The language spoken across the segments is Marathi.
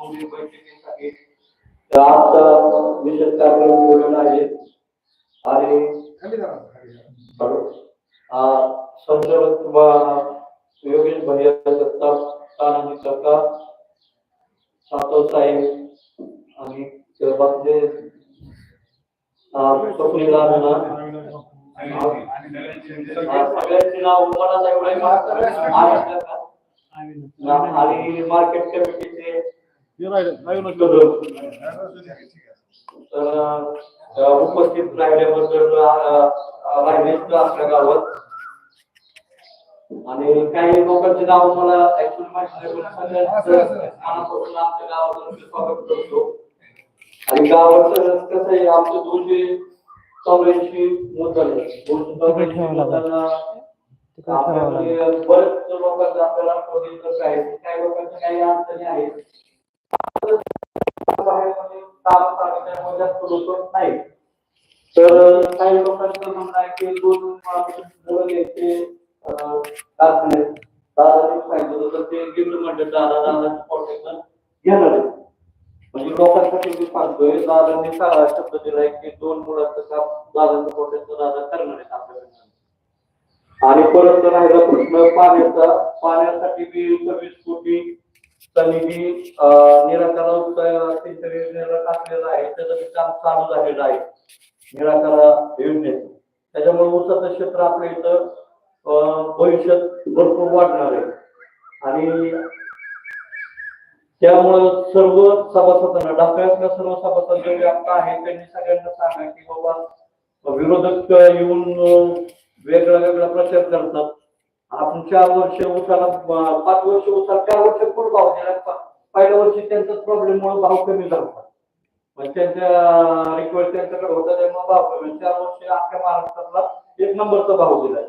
दोन्ही बैठकीसाठी विशेष कार्यक्रम बोललेला आहे. आणि संचालक योगेश भैया जगताप सातव साहेब आणि बाकीचे स्वप्नील सगळ्यांची नाव मला एवढं आहे आणि मार्केट तर उपस्थित राहिल्याबद्दल राहिलेच आपल्या गावात. आणि काही लोकांची नाव मला ऍक्च्युअली माहिती मनापासून आमच्या गावात स्वागत करतो. आणि गावाचं कसं आहे आमचं दोनशे चौऱ्याऐंशी आपल्याकडे बरेच लोकांचं आपल्याला काही लोकांच्या काही अडचणी आहेत. जास्त नाही तर काही लोकांचं म्हणणं आहे की दोन मुलं घ्यायचे कारखान्यात दादाने सांगितलं ते गिफ्ट दादा दादाचं प्रोटेक्शन घेणार म्हणजे लोकांसाठी मी सांगतोय दादांनी सांगा शब्द दिलाय की दोन मुलांचं काम दादांचं प्रोटेक्शन दादा करणार आहेत आणि परत राहिला प्रश्न पाण्याचा पाण्यासाठी बी सव्वीस कोटी निधी निराकारा सिंचन योजनेला टाकलेला आहे त्याचं काम चालू झालेलं आहे. निराकार योजनेत त्याच्यामुळे ऊसाचं क्षेत्र आपल्या इथं भविष्यात भरपूर वाढणार आहे. आणि त्यामुळं सर्व सभासदांना डाकळ्यातल्या सर्व सभासद जे व्याप्त आहे त्यांनी सगळ्यांना सांगा की बाबा विरोधक येऊन वेगळा वेगळा प्रचार करतात. आपण चार वर्ष उसाला पाच वर्ष उसाला चार वर्ष पूर्ण भाव दिला पहिल्या वर्षी त्यांचा प्रॉब्लेम मुळे भाव कमी झाला पण त्यांच्या रिक्वेस्ट त्यांच्याकडे होता त्यामुळे भाव कमी चार वर्ष अख्ख्या महाराष्ट्रातला एक नंबरचा भाव दिलाय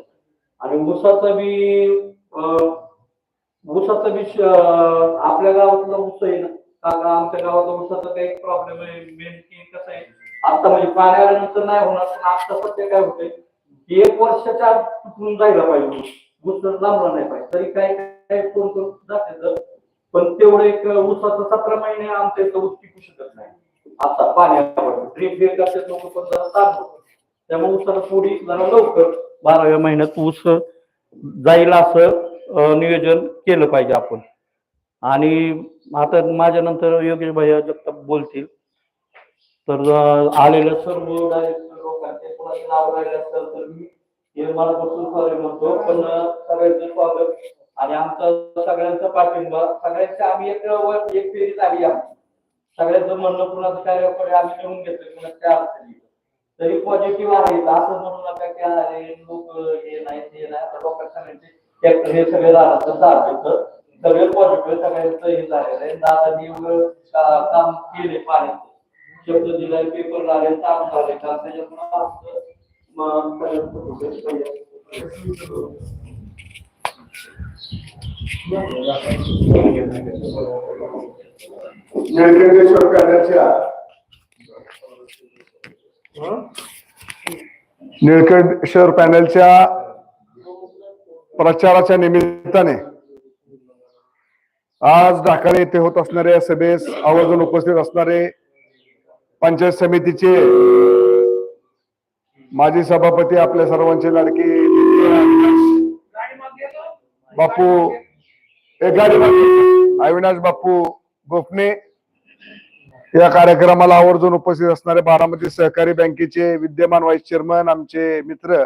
आणि ऊसाचा बी ऊसाचा बी आपल्या गावातला ऊस आहे ना आमच्या गावातला ऊसाचा काही प्रॉब्लेम आहे. मेन की कसं आहे आता म्हणजे पाणी आल्यानंतर नाही होणार पण आता सध्या काय होतंय एक वर्षाच्या आत तुटून जायला पाहिजे ऊस लांबला नाही पाहिजे. तरी काय काय फोन करून जाते पण तेवढं एक ऊसाचं सतरा महिने आमच्या इथं ऊस टिकू शकत नाही. आता पाण्यावर ड्रीप बिल करते लोक पण जरा ताप त्यामुळे ऊसाला थोडी जरा लवकर बाराव्या महिन्यात ऊस जाईल असं नियोजन केलं पाहिजे आपण. आणि आता माझ्या नंतर योगेश भाई जगताप बोलतील. तर आलेल्या सर्व डायरेक्टर लोकांचे कोणाचे नाव राहिले असेल तर मी हे मनापासून सॉरी म्हणतो. पण सगळ्यांचं स्वागत आणि आमचा सगळ्यांचा पाठिंबा. सगळ्यांच्या आम्ही एक वर- एक फेरी झाली आमची सगळ्यांचं म्हणणं कुणाचं कार्याकडे आम्ही घेऊन घेतलं कुणाच्या अडचणी तरी पॉझिटिव्ह आहे असं म्हणू नका की अरे लोक हे नाही ते नाही. आता लोकांना सगळ्यांचे ट्रॅक्टर हे सगळे राहतात दाखवतं सगळे पॉझिटिव्ह सगळ्यांचं हे झालेलं आहे. दादानी काम केले पाण्याचं. शब्द दिलाय पेपर लागले काम झाले का त्याच्यामुळे आमचं म- निळकंठेश्वर पॅनलच्या प्रचाराच्या निमित्ताने आज ढाकाळे येथे होत असणाऱ्या सभेस आवर्जून उपस्थित असणारे पंचायत समितीचे माजी सभापती आपल्या सर्वांचे लाडके बापू अविनाश बापू गोपने. या कार्यक्रमाला आवर्जून उपस्थित असणारे बारामती सहकारी बँकेचे विद्यमान व्हाईस चेअरमन आमचे मित्र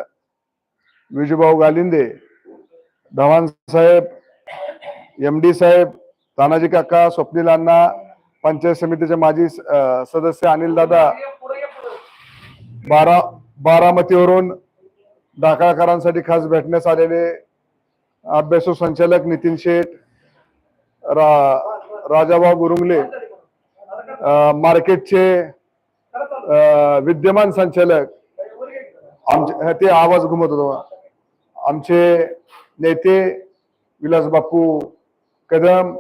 विजूभाऊ गालिंदे धवान साहेब एम डी साहेब तानाजी काका स्वप्नील अण्णा पंचायत समितीचे माजी सदस्य अनिल दादा बारा बारामतीवरून ढाकाळकरांसाठी खास भेटण्यास आलेले अभ्यासू संचालक नितीन शेठ रा राजाभाऊ गुरुंगले मार्केटचे विद्यमान संचालक आमचे ते आवाज घुमत होतो आमचे नेते विलास बापू कदम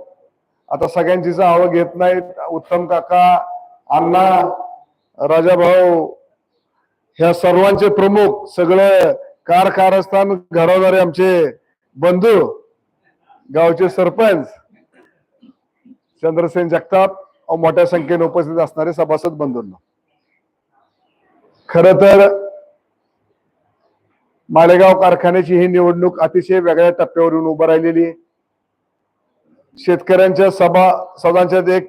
आता सगळ्यांचीच आवड घेत नाहीत उत्तम काका अण्णा राजाभाऊ ह्या सर्वांचे प्रमुख सगळं कार कारस्थान घडवणारे आमचे बंधू गावचे सरपंच चंद्रसेन जगताप मोठ्या संख्येने उपस्थित असणारे सभासद बंधूंना. खर तर मालेगाव कारखान्याची ही निवडणूक अतिशय वेगळ्या टप्प्यावर येऊन उभं राहिलेली शेतकऱ्यांच्या सभा सदांच्यात एक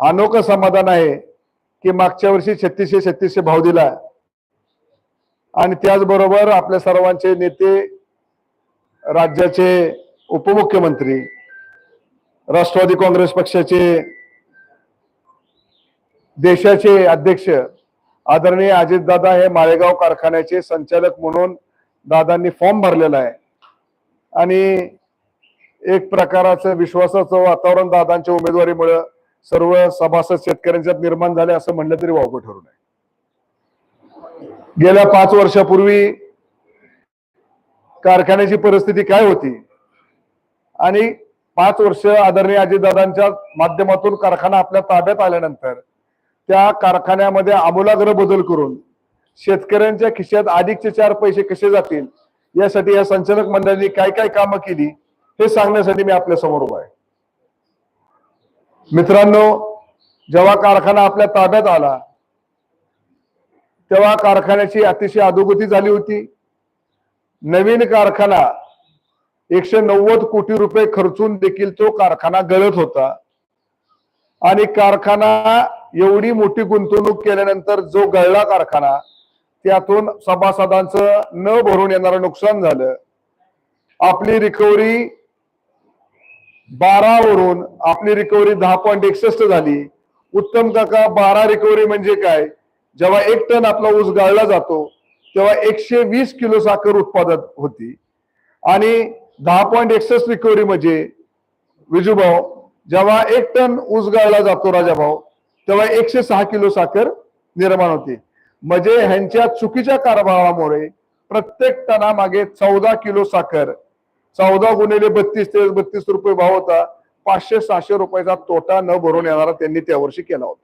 अनोखं समाधान आहे की मागच्या वर्षी छत्तीसशे छत्तीसशे भाव दिला. आणि त्याचबरोबर आपल्या सर्वांचे नेते राज्याचे उपमुख्यमंत्री राष्ट्रवादी काँग्रेस पक्षाचे देशाचे अध्यक्ष आदरणीय अजितदादा हे माळेगाव कारखान्याचे संचालक म्हणून दादांनी फॉर्म भरलेला आहे. आणि एक प्रकाराचं विश्वासाचं वातावरण दादांच्या उमेदवारीमुळे सर्व सभासद शेतकऱ्यांच्यात निर्माण झाले असं म्हणलं तरी वावगं ठरू नये. गेल्या पाच वर्षापूर्वी कारखान्याची परिस्थिती काय होती? आणि पाच वर्ष आदरणीय अजितदादांच्या माध्यमातून कारखाना आपल्या ताब्यात आल्यानंतर त्या कारखान्यामध्ये आमूलाग्र बदल करून शेतकऱ्यांच्या खिशात अधिकचे चार पैसे कसे जातील? यासाठी या संचालक मंडळाने काय काय कामं केली? हे सांगण्यासाठी मी आपल्यासमोर उभा आहे. मित्रांनो जेव्हा कारखाना आपल्या ताब्यात आला तेव्हा कारखान्याची अतिशय अधोगती झाली होती. नवीन कारखाना एकशे नव्वद कोटी रुपये खर्चून देखील तो कारखाना गळत होता. आणि कारखाना एवढी मोठी गुंतवणूक केल्यानंतर जो गळला कारखाना त्यातून सभासदांचं न भरून येणारं नुकसान झालं. आपली रिकव्हरी बारा वरून आपली रिकव्हरी दहा पॉईंट एकसष्ट झाली. उत्तम काका बारा रिकव्हरी म्हणजे काय? जेव्हा एक टन आपला ऊस गाळला जातो तेव्हा एकशे वीस किलो साखर उत्पादन होती. आणि दहा पॉईंट एकसष्ट रिकव्हरी म्हणजे विजूभाऊ जेव्हा एक टन ऊस गाळला जातो राजाभाऊ तेव्हा एकशे सहा किलो साखर निर्माण होते. म्हणजे ह्यांच्या चुकीच्या कारभारामुळे प्रत्येक टनामागे चौदा किलो साखर चौदा गुणिले बत्तीस ते बत्तीस रुपये भाव होता. पाचशे सहाशे रुपयाचा तोटा न भरून येणारा त्यांनी त्या वर्षी केला होता.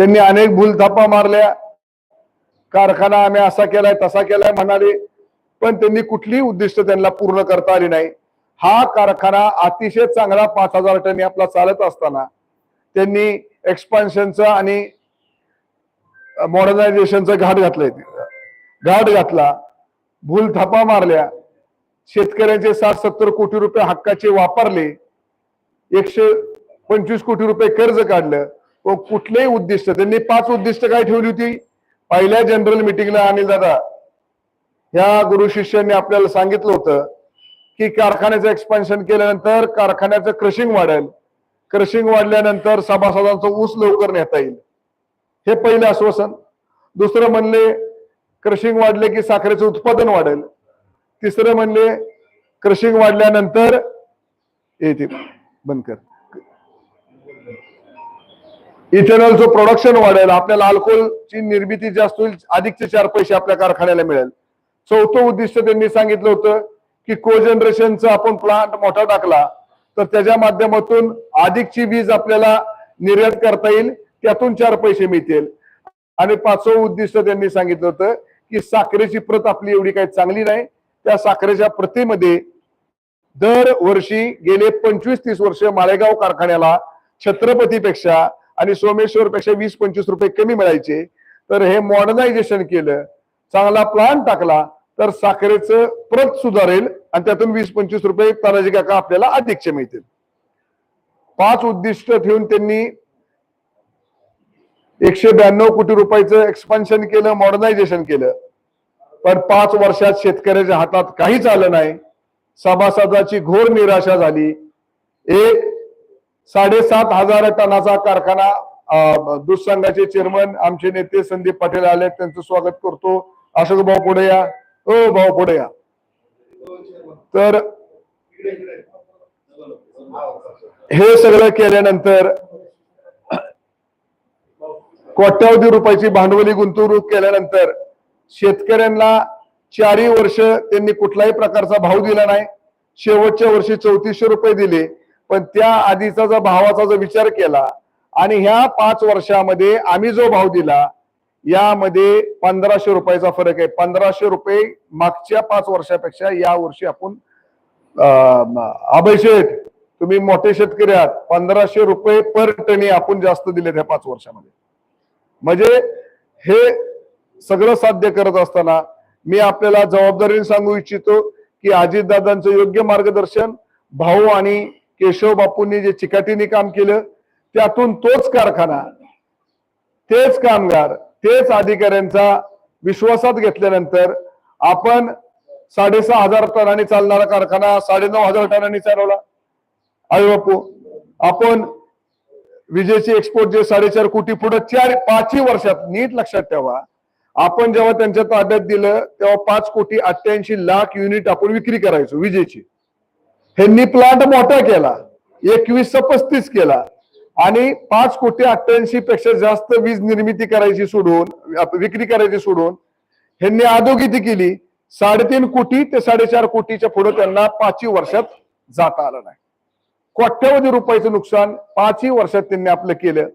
त्यांनी अनेक भूलथापा मारल्या. कारखाना आम्ही असा केलाय तसा केलाय म्हणाले. पण त्यांनी कुठलीही उद्दिष्ट त्यांना पूर्ण करता आली नाही. हा कारखाना अतिशय चांगला पाच हजार टन आपला चालत असताना त्यांनी एक्सपान्शनचं आणि मॉडर्नायझेशनचं घाट घातलंय. घाट घातला. भूल थापा मारल्या. शेतकऱ्यांचे साठ सत्तर कोटी रुपये हक्काचे वापरले. एकशे पंचवीस कोटी रुपये कर्ज काढलं. व कुठलेही उद्दिष्ट त्यांनी पाच उद्दिष्ट काय ठेवली होती? पहिल्या जनरल मिटिंगला अनिल दादा ह्या गुरु शिष्यांनी आपल्याला सांगितलं होतं की कारखान्याचं एक्सपान्शन केल्यानंतर कारखान्याचं क्रशिंग वाढेल. क्रशिंग वाढल्यानंतर सभासदांचं ऊस लवकर नेता येईल. हे पहिलं आश्वासन. दुसरं म्हणले क्रशिंग वाढले की साखरेचं उत्पादन वाढेल. तिसरं म्हणले क्रशिंग वाढल्यानंतर येते बंद कर. इथेनॉलचं प्रोडक्शन वाढेल. आपल्याला अल्कोहोलची निर्मिती जास्त होईल अधिकचे चार पैसे आपल्या कारखान्याला मिळेल. चौथं उद्दिष्ट त्यांनी सांगितलं होतं की को जनरेशनचा आपण प्लांट मोठा टाकला तर त्याच्या माध्यमातून अधिकची वीज आपल्याला निर्यात करता येईल त्यातून चार पैसे मिळतील. आणि पाचवं उद्दिष्ट त्यांनी सांगितलं होतं की साखरेची प्रत आपली एवढी काही चांगली नाही. त्या साखरेच्या प्रतीमध्ये दर वर्षी गेले पंचवीस तीस वर्ष माळेगाव कारखान्याला छत्रपतीपेक्षा आणि सोमेश्वर पेक्षा वीस पंचवीस रुपये कमी मिळायचे. तर हे मॉडर्नायझेशन केलं चांगला प्लान टाकला तर साखरेचं प्रत सुधारेल आणि त्यातून वीस पंचवीस रुपये तानाजी काका आपल्याला अध्यक्ष मिळतील. पाच उद्दिष्ट ठेवून त्यांनी एकशे ब्याण्णव कोटी रुपयाचं एक्सपान्शन केलं मॉडर्नायझेशन केलं. पण पाच वर्षात शेतकऱ्याच्या हातात काहीच आलं नाही. सभासदाची घोर निराशा झाली. एक साडेसात हजार टनाचा कारखाना अं, चेअरमन आमचे नेते संदीप पाटील आले त्यांचं स्वागत करतो. अशोक भाऊ पुढे या. ओ भाऊ पुढे या. तर हे सगळं केल्यानंतर कोट्यावधी रुपयाची भांडवली गुंतवणूक केल्यानंतर शेतकऱ्यांना चारही वर्ष त्यांनी कुठलाही प्रकारचा भाव दिला नाही. शेवटच्या वर्षी चौतीसशे रुपये दिले. पण त्या आधीचा जर भावाचा जर विचार केला आणि ह्या पाच वर्षामध्ये आम्ही जो भाव दिला यामध्ये पंधराशे रुपयाचा फरक आहे. पंधराशे रुपये मागच्या पाच वर्षापेक्षा या वर्षी आपण अं, अभय शेठ तुम्ही मोठे शेतकरी आहात. पंधराशे रुपये पर टनी आपण जास्त दिले त्या पाच वर्षामध्ये. म्हणजे हे सगळं साध्य करत असताना मी आपल्याला जबाबदारीने सांगू इच्छितो की अजितदादांचं योग्य मार्गदर्शन भाऊ आणि केशव बापूंनी जे चिकाटीने काम केलं त्यातून तोच कारखाना तेच कामगार तेच अधिकाऱ्यांचा विश्वासात घेतल्यानंतर आपण साडेसहा हजार टनाने चालणारा कारखाना साडेनऊ हजार टनाने चालवला. अरे बापू आपण विजेचे एक्सपोर्ट जे साडेचार कोटी पुढे चार पाचही वर्षात नीट लक्षात ठेवा. आपण जेव्हा त्यांच्या ताब्यात दिलं तेव्हा पाच कोटी अठ्ठ्याऐंशी लाख युनिट आपण विक्री करायचो विजेची. ह्यांनी प्लांट मोठा केला. एकवीस पस्तीस केला. आणि पाच कोटी अठ्ठ्याऐंशी पेक्षा जास्त वीज निर्मिती करायची सोडून विक्री करायची सोडून ह्यांनी अधोगती केली. साडेतीन कोटी ते साडेचार कोटीच्या पुढे त्यांना पाचही वर्षात जाता आलं नाही. कोट्यवधी रुपयाचं नुकसान पाचही वर्षात त्यांनी आपलं केलं.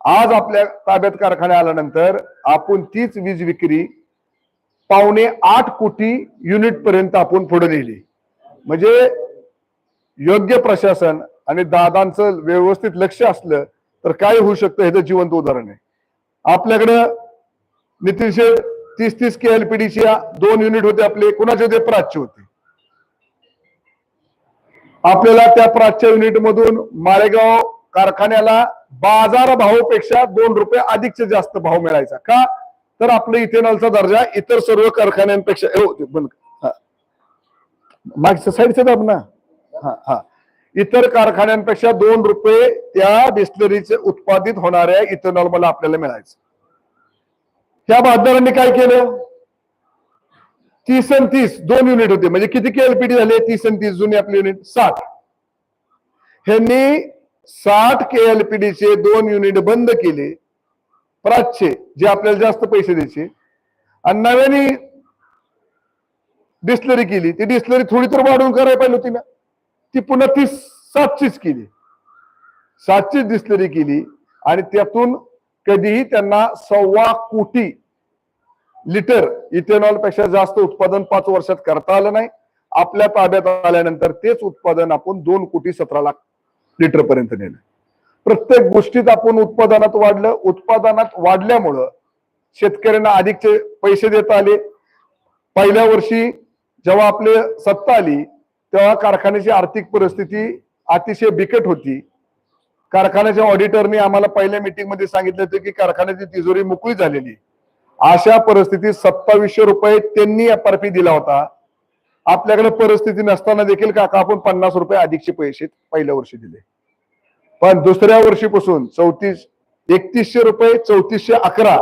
आज आपल्या ताब्यात कारखाने आल्यानंतर आपण तीच वीज विक्री पावणे आठ कोटी युनिट पर्यंत आपण पुढे नेली. म्हणजे योग्य प्रशासन आणि दादांचं व्यवस्थित लक्ष असलं तर काय होऊ शकतं ह्याचं जिवंत उदाहरण आहे. आपल्याकडं नितीन शेठ तीस तीस के एल दोन युनिट होते आपले कुणाचे होते? प्राच्य होते. आपल्याला त्या प्राच्य युनिट मधून माळेगाव कारखान्याला बाजार भावापेक्षा दोन रुपये अधिकचे जास्त भाव मिळायचा. का? तर आपलं इथेनॉलचा दर्जा इतर सर्व कारखान्यांपेक्षा हो, बंद मागच्या साईडचा दाब ना. हा हा. इतर कारखान्यांपेक्षा दोन रुपये त्या डिस्टलरीचे उत्पादित होणाऱ्या इथेनॉल मला आपल्याला मिळायचं. त्या बहादरांनी काय केलं? तीस आणि तीस दोन युनिट होते. म्हणजे किती के एलपीडी झाले? तीस आणि तीस जुनी आपली युनिट साठ. ह्यांनी साठ केएलपीडी चे दोन युनिट बंद केले. प्राच्य जे आपल्याला जास्त पैसे द्यायचे. आणि नव्याने डिस्लरी केली. ती डिस्लरी थोडी तर वाढवून करायला पाहिजे होती ना. ती पुन्हा ती सातशेच केली. सातशेच डिस्लरी केली आणि त्यातून कधीही त्यांना सव्वा कोटी लिटर इथेनॉलपेक्षा जास्त उत्पादन पाच वर्षात करता आलं नाही. आपल्या ताब्यात आल्यानंतर तेच उत्पादन आपण दोन कोटी सतरा लाख लिटर पर्यंत नेलं. प्रत्येक गोष्टीत आपण उत्पादनात वाढलं. उत्पादनात वाढल्यामुळं शेतकऱ्यांना अधिकचे पैसे देता आले. पहिल्या वर्षी जेव्हा आपले सत्ता आली तेव्हा कारखान्याची आर्थिक परिस्थिती अतिशय बिकट होती. कारखान्याच्या ऑडिटरने आम्हाला पहिल्या मीटिंगमध्ये सांगितलं होतं की कारखान्याची तिजोरी मोकळी झालेली. अशा परिस्थितीत सत्तावीसशे रुपये त्यांनी एफआरपी दिला होता. आपल्याकडे परिस्थिती नसताना देखील काका आपण पन्नास रुपये अधिकचे पैसे पहिल्या वर्षी दिले. पण दुसऱ्या वर्षीपासून चौतीस एकतीसशे रुपये चौतीसशे अकरा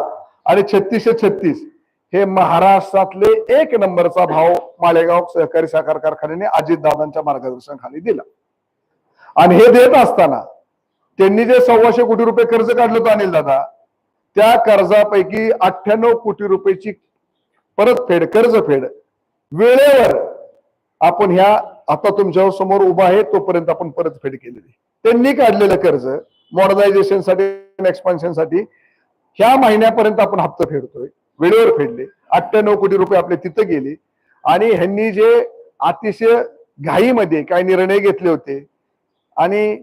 आणि छत्तीसशे छत्तीस हे महाराष्ट्रातले एक नंबरचा भाव मालेगाव सहकारी साखर कारखान्याने अजितदादांच्या मार्गदर्शनाखाली दिला. आणि हे देत असताना त्यांनी जे सव्वाशे कोटी रुपये कर्ज काढलं होतं अनिल दादा त्या कर्जापैकी अठ्ठ्याण्णव कोटी रुपयाची परतफेड कर्जफेड वेळेवर आपण ह्या आता तुमच्यासमोर उभा आहे तोपर्यंत आपण परतफेड केलेली. त्यांनी काढलेलं कर्ज मॉडर्नायझेशनसाठी साठी साठी ह्या महिन्यापर्यंत आपण हप्ता फेडतोय. वेळेवर फेडले. अठ्ठ्याण्णव कोटी रुपये आपले तिथं गेले. आणि ह्यांनी जे अतिशय घाईमध्ये काही निर्णय घेतले होते आणि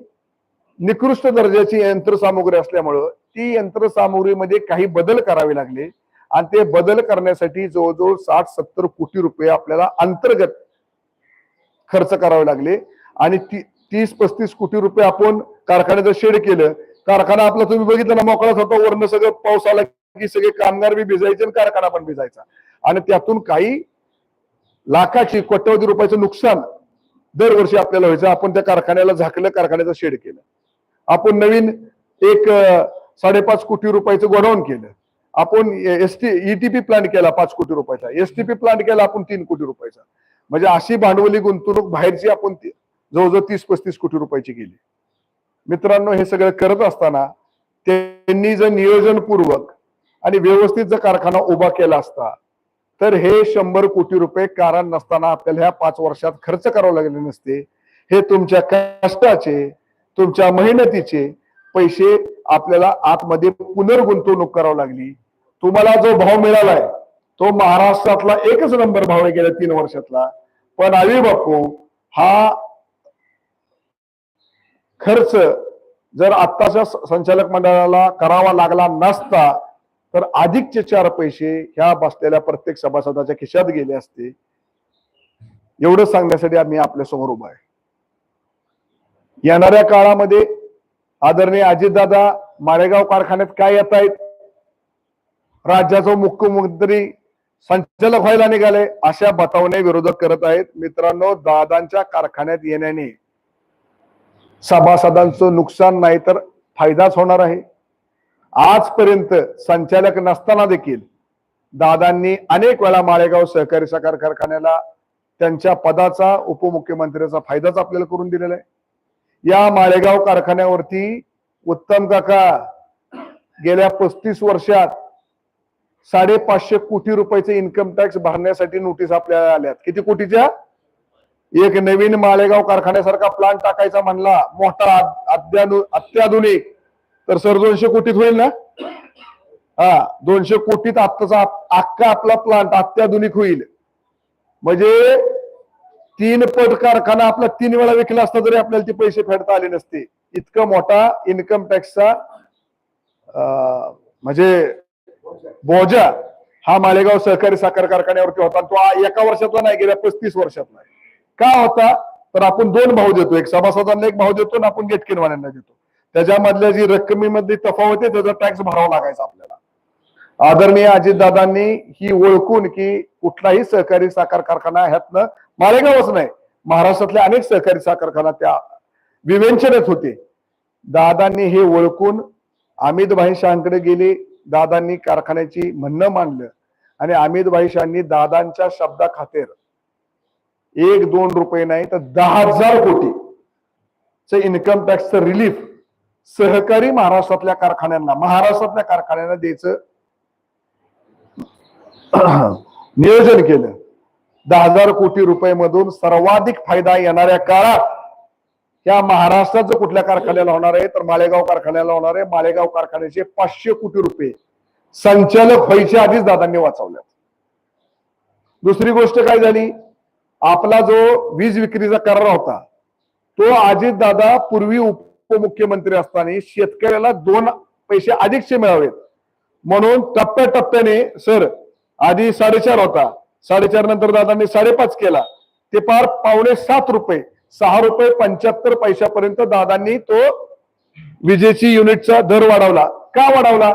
निकृष्ट दर्जाची यंत्रसामुग्री असल्यामुळं ती यंत्रसामुग्रीमध्ये काही बदल करावे लागले. आणि ते बदल करण्यासाठी जवळजवळ साठ सत्तर कोटी रुपये आपल्याला अंतर्गत खर्च करावे लागले. आणि ती तीस पस्तीस कोटी रुपये आपण कारखान्याचं शेड केलं. कारखाना आपला तुम्ही बघितलं ना मोकळाच होता वरण सगळं पाऊस आला की सगळे कामगार बी भिजायचे आणि कारखाना पण भिजायचा. आणि त्यातून काही लाखाची कोट्यवधी रुपयाचं नुकसान दरवर्षी आपल्याला व्हायचं. आपण त्या कारखान्याला झाकलं कारखान्याचं शेड केलं. आपण नवीन एक साडेपाच कोटी रुपयाचं गोडाऊन केलं. आपण एसटी ईटीपी प्लांट केला पाच कोटी रुपयाचा. एसटीपी प्लांट केला आपण तीन कोटी रुपयाचा. म्हणजे अशी भांडवली गुंतवणूक बाहेरची आपण जवळजवळ तीस पस्तीस कोटी रुपयाची केली. मित्रांनो हे सगळं करत असताना त्यांनी जर नियोजनपूर्वक आणि व्यवस्थित जर कारखाना उभा केला असता तर हे शंभर कोटी रुपये कारण नसताना आपल्याला ह्या पाच वर्षात खर्च करावे लागले नसते. हे तुमच्या कष्टाचे तुमच्या मेहनतीचे पैसे आपल्याला आतमध्ये पुनर्गुंतवणूक करावी लागली. तुम्हाला जो भाव मिळालाय तो महाराष्ट्रातला एकच नंबर भाव आहे गेल्या तीन वर्षातला. पण आवी बापू हा खर्च जर आत्ताच्या संचालक मंडळाला करावा लागला नसता तर अधिकचे चार पैसे ह्या बसलेल्या प्रत्येक सभासदाच्या खिशात गेले असते. एवढं सांगण्यासाठी आम्ही आपल्यासमोर उभा आहे. येणाऱ्या काळामध्ये आदरणीय अजितदादा मारेगाव कारखान्यात काय येत आहेत? राज्याचा मुख्यमंत्री संचालक व्हायला निघाले अशा बतावणे विरोधक करत आहेत. मित्रांनो दादांच्या कारखान्यात येण्याने सभासदांचं नुकसान नाही तर फायदाच होणार आहे. आजपर्यंत संचालक नसताना देखील दादांनी अनेक वेळा माळेगाव सहकारी साखर कारखान्याला त्यांच्या पदाचा उपमुख्यमंत्र्याचा फायदाच आपल्याला करून दिलेला आहे. या माळेगाव कारखान्यावरती उत्तम काका गेल्या पस्तीस वर्षात साडेपाचशे कोटी रुपयाचे इन्कम टॅक्स भरण्यासाठी नोटीस आपल्याला आल्यात. किती कोटीच्या? एक नवीन माळेगाव कारखान्यासारखा प्लांट टाकायचा म्हणला. मोठा अत्याधुनिक तर सर दोनशे कोटीत होईल ना? हा दोनशे कोटीत आत्ताचा अख्खा आपला प्लांट अत्याधुनिक होईल. म्हणजे तीन पट कारखाना आपला तीन वेळा विकला असता तरी आपल्याला ते पैसे फेडता आले नसते. इतका मोठा इन्कम टॅक्सचा म्हणजे बोजा हा मालेगाव सहकारी साखर कारखान्यावरती होता. तो एका वर्षातला नाही गेल्या पस्तीस वर्षातला आहे. का होता? तर आपण दोन भाव देतो. एक सभासदांना एक भाव देतो आणि आपण गेटकिनवाल्यांना देतो. त्याच्यामधल्या जी रक्कमेमध्ये तफावत आहे त्याचा टॅक्स भरावा लागायचा आपल्याला. आदरणीय अजितदादांनी ही ओळखून की कुठलाही सहकारी साखर कारखाना ह्यातनं मालेगावच नाही महाराष्ट्रातल्या अनेक सहकारी साखर कारखाना त्या विवेचनेत होते. दादांनी हे ओळखून अमित भाई गेले दादांनी कारखान्याची म्हणणं मांडलं आणि अमित भाई दादांच्या शब्दा खातेर एक दोन रुपये नाही तर दहा हजार कोटी इन्कम टॅक्सचं रिलीफ सहकारी महाराष्ट्रातल्या कारखान्यांना महाराष्ट्रातल्या कारखान्यांना द्यायचं. नियोजन केलं. दहा हजार कोटी रुपये मधून सर्वाधिक फायदा येणाऱ्या काळात या महाराष्ट्रात जर कुठल्या कारखान्याला होणार आहे तर मालेगाव कारखान्याला होणार आहे. मालेगाव कारखान्याचे पाचशे कोटी रुपये संचालक व्हायच्या आधीच दादांनी वाचवल्या दुसरी गोष्ट काय झाली? आपला जो वीज विक्रीचा करार होता तो अजित दादा पूर्वी उप उपमुख्यमंत्री असताना शेतकऱ्याला दोन पैसे अधिकचे मिळावेत. म्हणून टप्प्याटप्प्याने सर आधी साडेचार होता. साडेचार नंतर दादांनी साडेपाच केला. ते पार पावणे सात रुपये सहा रुपये पंच्याहत्तर पैशापर्यंत दादांनी तो विजेची युनिटचा दर वाढवला. का वाढवला?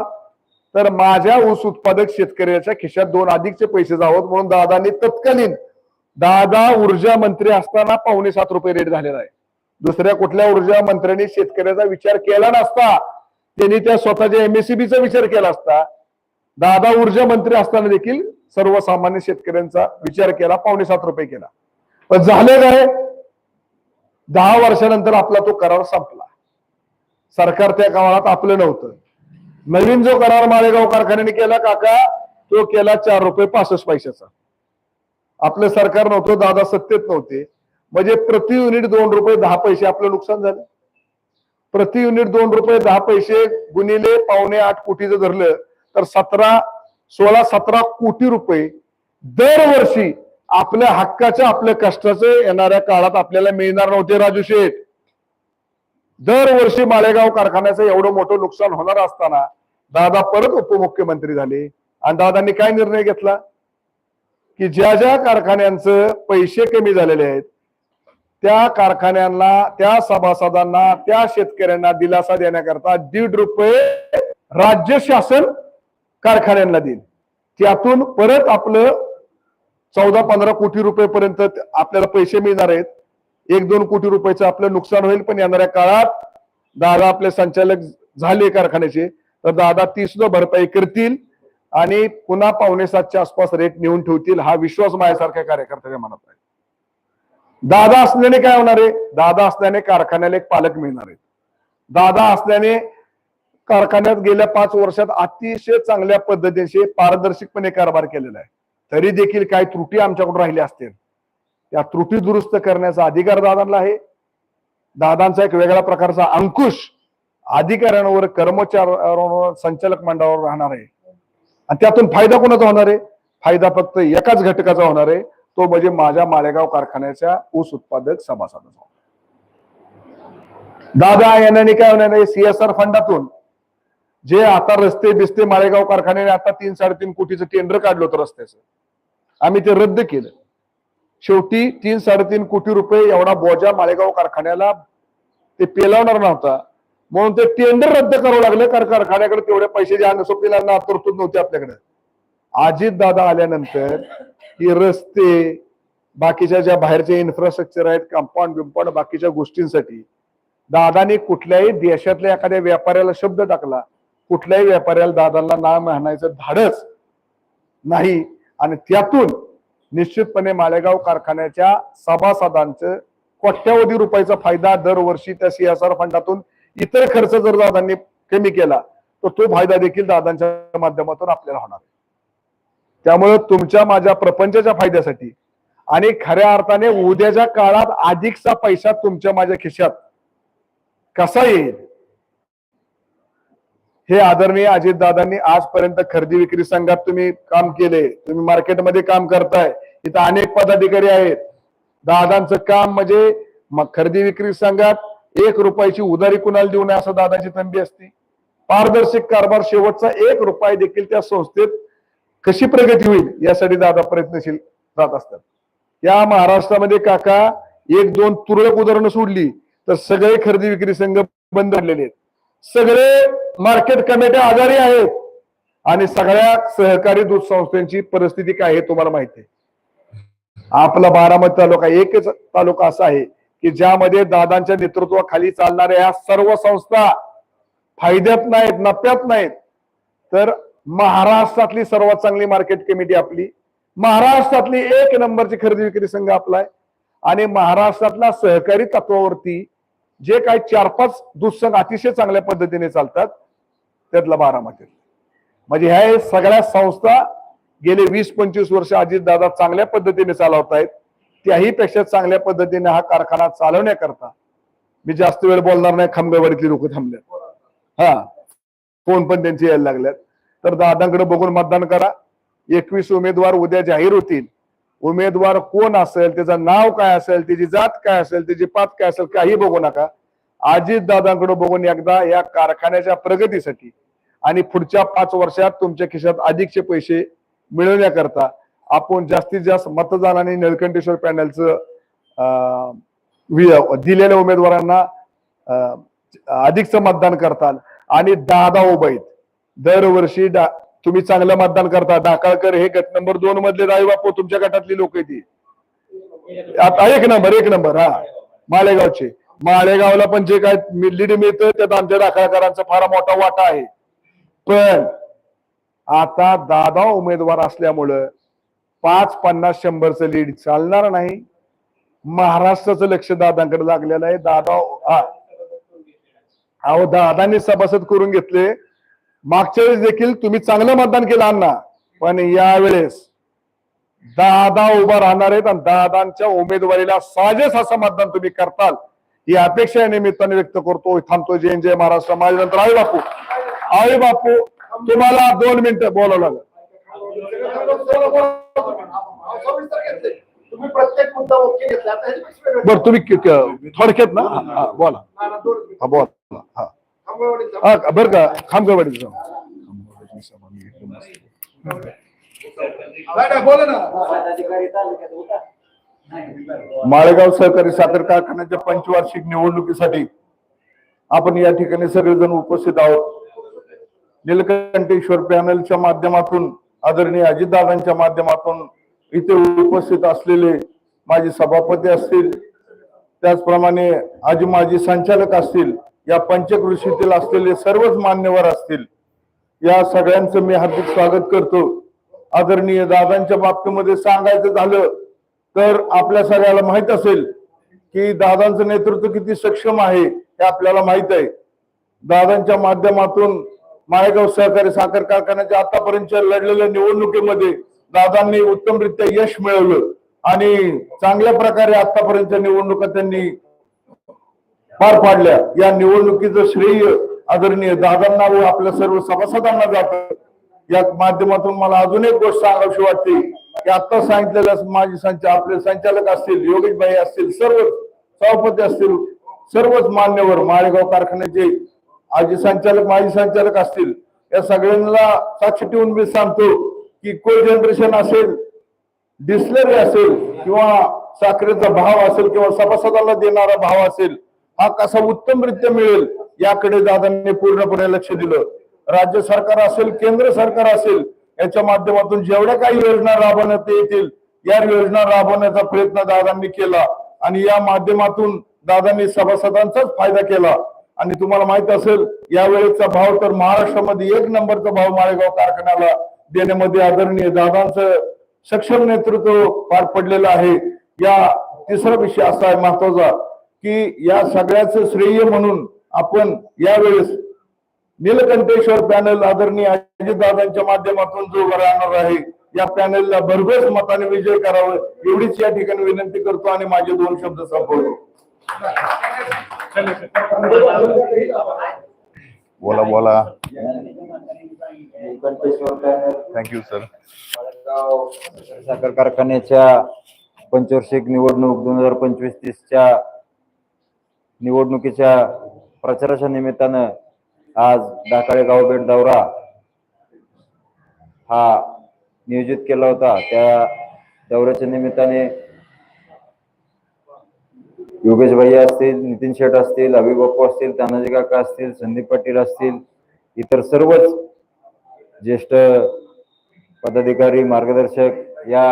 तर माझ्या ऊस उत्पादक शेतकऱ्याच्या खिशात दोन अधिकचे पैसे जावत म्हणून दादांनी तत्कालीन दादा ऊर्जा मंत्री असताना पावणे सात रुपये रेट झालेला आहे. दुसऱ्या कुठल्या ऊर्जा मंत्र्यांनी शेतकऱ्याचा विचार केला नसता त्यांनी त्या स्वतःच्या एमएससीबीचा विचार केला असता दादा ऊर्जा मंत्री असताना देखील सर्वसामान्य शेतकऱ्यांचा विचार केला पावणे सात रुपये केला. पण झाले काय? दहा वर्षानंतर आपला तो करार संपला. सरकार त्या काळात आपलं नव्हतं. नवीन जो करार माळेगाव कारखान्याने केला काका तो केला चार रुपये पासष्ट पैशाचा. आपलं सरकार नव्हतं दादा सत्तेत नव्हते. म्हणजे प्रति युनिट दोन रुपये दहा पैसे आपलं नुकसान झालं. प्रति युनिट दोन रुपये दहा पैसे गुणिले पावणे आठ कोटीचं धरलं तर सतरा सोळा सतरा कोटी रुपये दरवर्षी आपल्या हक्काच्या आपल्या कष्टाचं येणाऱ्या काळात आपल्याला मिळणार नव्हते राजू शेठ. दरवर्षी माळेगाव कारखान्याचं एवढं मोठं नुकसान होणार असताना दादा परत उपमुख्यमंत्री झाले. आणि दादांनी काय निर्णय घेतला? की ज्या ज्या कारखान्यांचं पैसे कमी झालेले आहेत त्या कारखान्यांना त्या सभासदांना त्या शेतकऱ्यांना दिलासा देण्याकरता दीड रुपये राज्य शासन कारखान्यांना देईल. त्यातून परत आपलं चौदा पंधरा कोटी रुपये पर्यंत आपल्याला पैसे मिळणार आहेत. एक दोन कोटी रुपयाचं आपलं नुकसान होईल पण येणाऱ्या काळात दादा आपले संचालक झाले कारखान्याचे तर दादा ती सुद्धा भरपाई करतील आणि पुन्हा पावणे सातच्या आसपास रेट नेऊन ठेवतील हा विश्वास माझ्यासारख्या कार्यकर्त्याच्या मनात आहे. दादा असल्याने काय होणार आहे? दादा असल्याने कारखान्याला एक पालक मिळणार आहे. दादा असल्याने कारखान्यात गेल्या पाच वर्षात अतिशय चांगल्या पद्धतीने पारदर्शकपणे कारभार केलेला आहे. तरी देखील काही त्रुटी आमच्याकडून राहिल्या असतील. त्या त्रुटी दुरुस्त करण्याचा अधिकार दादांना आहे. दादांचा एक वेगळ्या प्रकारचा अंकुश अधिकाऱ्यांवर कर्मचाऱ्यांवर संचालक मंडळावर राहणार आहे. आणि त्यातून फायदा कोणाचा होणार आहे? फायदा फक्त एकाच घटकाचा होणार आहे. तो म्हणजे माझ्या माळेगाव कारखान्याच्या ऊस उत्पादक सभासदाचा दादा यांनी काय होणार सीएसआर फंडातून. जे आता रस्ते बिस्ते माळेगाव कारखान्याने आता तीन साडेतीन कोटीचं टेंडर काढलं होतं रस्त्याचं. आम्ही ते रद्द केलं. शेवटी तीन साडेतीन कोटी रुपये एवढा बोजा माळेगाव कारखान्याला ते पेलावणार नव्हता. म्हणून ते टेंडर रद्द करावं लागलं. कारण कारखान्याकडे तेवढे पैसे ज्या सोपीला तरतूद नव्हती आपल्याकडे. अजित दादा आल्यानंतर ही रस्ते बाकीच्या ज्या बाहेरचे इन्फ्रास्ट्रक्चर आहेत कंपाऊंड बिंपाऊंड बाकीच्या गोष्टींसाठी दादाने कुठल्याही देशातल्या एखाद्या व्यापाऱ्याला शब्द टाकला कुठल्याही व्यापाऱ्याला दादांना ना म्हणायचं धाडस नाही आणि त्यातून निश्चितपणे मालेगाव कारखान्याच्या सभासदांचं कोट्यावधी रुपयाचा फायदा दरवर्षी त्या सीएसआर फंडातून इतर खर्च जर दादांनी कमी केला तर तो फायदा देखील दादांच्या माध्यमातून आपल्याला होणार आहे. त्यामुळे तुमच्या माझ्या प्रपंचाच्या फायद्यासाठी आणि खऱ्या अर्थाने उद्याच्या काळात अधिकचा पैसा तुमच्या माझ्या खिशात कसा येईल? हे आदरणीय अजितदादांनी आजपर्यंत खरेदी विक्री संघात तुम्ही काम केले. तुम्ही मार्केटमध्ये काम करताय. इथं अनेक पदाधिकारी आहेत. दादांचं काम म्हणजे खरेदी विक्री संघात एक रुपयाची उधारी कुणाला देऊ नये असं दादाची तंबी असते. पारदर्शक कारभार शेवटचा एक रुपया देखील त्या संस्थेत कशी प्रगती होईल यासाठी दादा प्रयत्नशील जात असतात. या महाराष्ट्रामध्ये काका एक दोन तुरळक उदाहरणं सोडली तर सगळे खरेदी विक्री संघ बंद पडलेले आहेत. सगळे मार्केट कमिट्या आजारी आहेत. आणि सगळ्या सहकारी दूध संस्थांची परिस्थिती काय आहे तुम्हाला माहिती आहे. आपला बारामती तालुका एकच तालुका असा आहे की ज्यामध्ये दादांच्या नेतृत्वाखाली चालणाऱ्या या सर्व संस्था फायद्यात नाहीत नफ्यात नाहीत. तर महाराष्ट्रातली सर्वात चांगली मार्केट कमिटी आपली. महाराष्ट्रातली एक नंबरची खरेदी विक्री संघ आपला आहे आणि महाराष्ट्रातल्या सहकारी तत्वावरती जे काही चार पाच दुःसंघ अतिशय चांगल्या पद्धतीने चालतात त्यातला बारामतीत म्हणजे ह्या सगळ्या संस्था गेले वीस पंचवीस वर्ष अजितदादा चांगल्या पद्धतीने चालवत आहेत त्याही पेक्षा चांगल्या पद्धतीने हा कारखाना चालवण्याकरता मी जास्त वेळ बोलणार नाही खामगावाडीतली लोक थांबल्यात. हा फोन पण त्यांचे यायला लागल्यात. तर दादांकडे बघून मतदान करा. एकवीस उमेदवार उद्या जाहीर होतील. उमेदवार कोण असेल त्याचं नाव काय असेल त्याची जात काय असेल त्याची पात काय असेल काही बघू नका. अजित दादांकडे बघून एकदा या कारखान्याच्या प्रगतीसाठी आणि पुढच्या पाच वर्षात तुमच्या खिशात अधिकचे पैसे मिळवण्याकरता आपण जास्तीत जास्त मतदान आणि निळकंठेश्वर पॅनलचं अं, वि- दिलेल्या उमेदवारांना अधिकचं मतदान करताल. आणि दादा उभे दरवर्षी डा तुम्ही चांगलं मतदान करता. डाकाळकर हे गट नंबर दोन मधले राई बापू तुमच्या गटातली लोक येते आता एक नंबर एक नंबर हा. मालेगावचे मालेगावला पण जे काय लीड मिळतं त्यात आमच्या डाकाळकरांचा फार मोठा वाटा आहे. पण आता दादा उमेदवार असल्यामुळं पाच पन्नास शंभरचं लीड चालणार नाही. महाराष्ट्राचं लक्ष दादांकडे लागलेलं आहे. दादा हा. अहो दादांनी सभासद करून घेतले. मागच्या वेळेस देखील तुम्ही चांगलं मतदान केलं अण्णा. पण यावेळेस दादा उभा राहणार आहेत आणि दादांच्या उमेदवारीला साजेस असं मतदान तुम्ही करताल. ही अपेक्षा या निमित्ताने व्यक्त करतो. थांबतो जय जय महाराष्ट्र. माझ्या नंतर आई बापू. आई बापू तुम्हाला दोन मिनिटं बोलावं लागेल. बरं तुम्ही थोडक्यात ना? बोला. हा बोला. हा. हा बरं का. माळेगाव सहकारी साखर कारखान्याच्या पंचवार्षिक निवडणुकीसाठी आपण या ठिकाणी सगळेजण उपस्थित आहोत. निलकंठेश्वर पॅनलच्या माध्यमातून आदरणीय अजितदादांच्या माध्यमातून इथे उपस्थित असलेले माझे सभापती असतील त्याचप्रमाणे आजी माजी संचालक असतील या पंचकृषीतील असलेले सर्वच मान्यवर असतील. या सगळ्यांचं मी हार्दिक स्वागत करतो. आदरणीय दादांच्या बाबतीमध्ये सांगायचं झालं तर आपल्या सगळ्याला माहीत असेल की दादांचं नेतृत्व किती सक्षम आहे हे आपल्याला माहीत आहे. दादांच्या माध्यमातून माळेगाव सहकारी साखर कारखान्याच्या आतापर्यंत लढलेल्या निवडणुकीमध्ये दादांनी उत्तमरित्या यश मिळवलं आणि चांगल्या प्रकारे आतापर्यंतच्या निवडणुका त्यांनी पार पाडल्या. या निवडणुकीचं श्रेय आदरणीय दादांना व आपल्या सर्व सभासदांना जातं. या माध्यमातून मला अजून एक गोष्ट सांगावीशी वाटते. की आता सांगितलेल्या माझे संचा आपले संचालक असतील योगेश भाई असतील सर्व सभापती असतील सर्वच मान्यवर माळेगाव कारखान्याचे आजी संचालक माजी संचालक असतील. या सगळ्यांना साक्ष ठेवून मी सांगतो की को जनरेशन असेल डिस्लरी असेल किंवा साखरेचा भाव असेल किंवा सभासदाला देणारा भाव असेल हा कसा उत्तमरित्या मिळेल याकडे दादांनी पूर्णपणे लक्ष दिलं. राज्य सरकार असेल केंद्र सरकार असेल याच्या माध्यमातून जेवढ्या काही योजना राबवण्यात येतील या योजना राबवण्याचा प्रयत्न दादांनी केला आणि या माध्यमातून दादांनी सभासदांचाच फायदा केला. आणि तुम्हाला माहीत असेल यावेळेचा भाव तर महाराष्ट्रामध्ये एक नंबरचा भाव माळेगाव कारखान्याला देण्यामध्ये आदरणीय दादांचं सक्षम नेतृत्व पार पडलेलं आहे. या तिसरा विषय असा आहे महत्त्वाचा की या सगळ्याच श्रेय म्हणून आपण यावेळेस नीलकंठेश्वर पॅनल आदरणीय अजितदादांच्या माध्यमातून जो उभा राहणार आहे या पॅनलला भरघोस मताने विजय करावं एवढीच या ठिकाणी विनंती करतो आणि माझे दोन शब्द संपवतो. बोला बोला. थँक्यू सर साखर कारखान्याच्या पंचवार्षिक निवडणूक दोन हजार पंचवीस तीसच्या निवडणुकीच्या प्रचाराच्या निमित्तानं आज डाकाळे गाव भेट दौरा हा नियोजित केला होता. त्या दौऱ्याच्या निमित्ताने योगेश भैया असतील नितीन शेठ असतील अभि बाप्पू असतील तानाजी काका असतील संदीप पाटील असतील इतर सर्वच ज्येष्ठ पदाधिकारी मार्गदर्शक या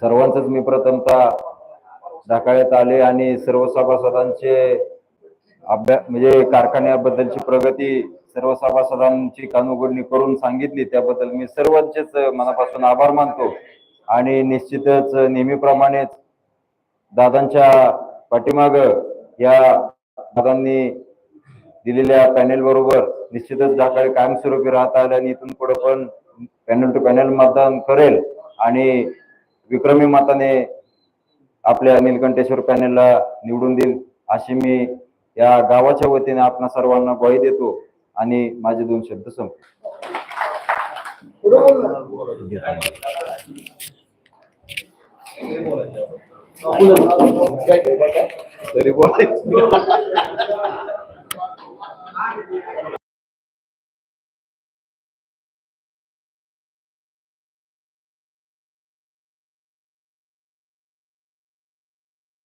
सर्वांचंच मी प्रथमता ढाकाळ्यात आले आणि सर्व सभासदांचे अभ्यास म्हणजे कारखान्याबद्दलची प्रगती सर्व सभासदांची कानउघडणी करून सांगितली त्याबद्दल मी सर्वांचेच मनापासून आभार मानतो. आणि निश्चितच नेहमीप्रमाणेच दादांच्या पाठीमाग या दादांनी दिलेल्या पॅनेल बरोबर निश्चितच ढाकाळे कायमस्वरूपी राहत आले आणि इथून पुढे पण पॅनल टू पॅनल मतदान करेल. आणि विक्रमी मताने आपल्या नीलकंठेश्वर पॅनेलला निवडून देईल अशी मी या गावाच्या वतीने आपणा सर्वांना ग्वाही देतो आणि माझे दोन शब्द संप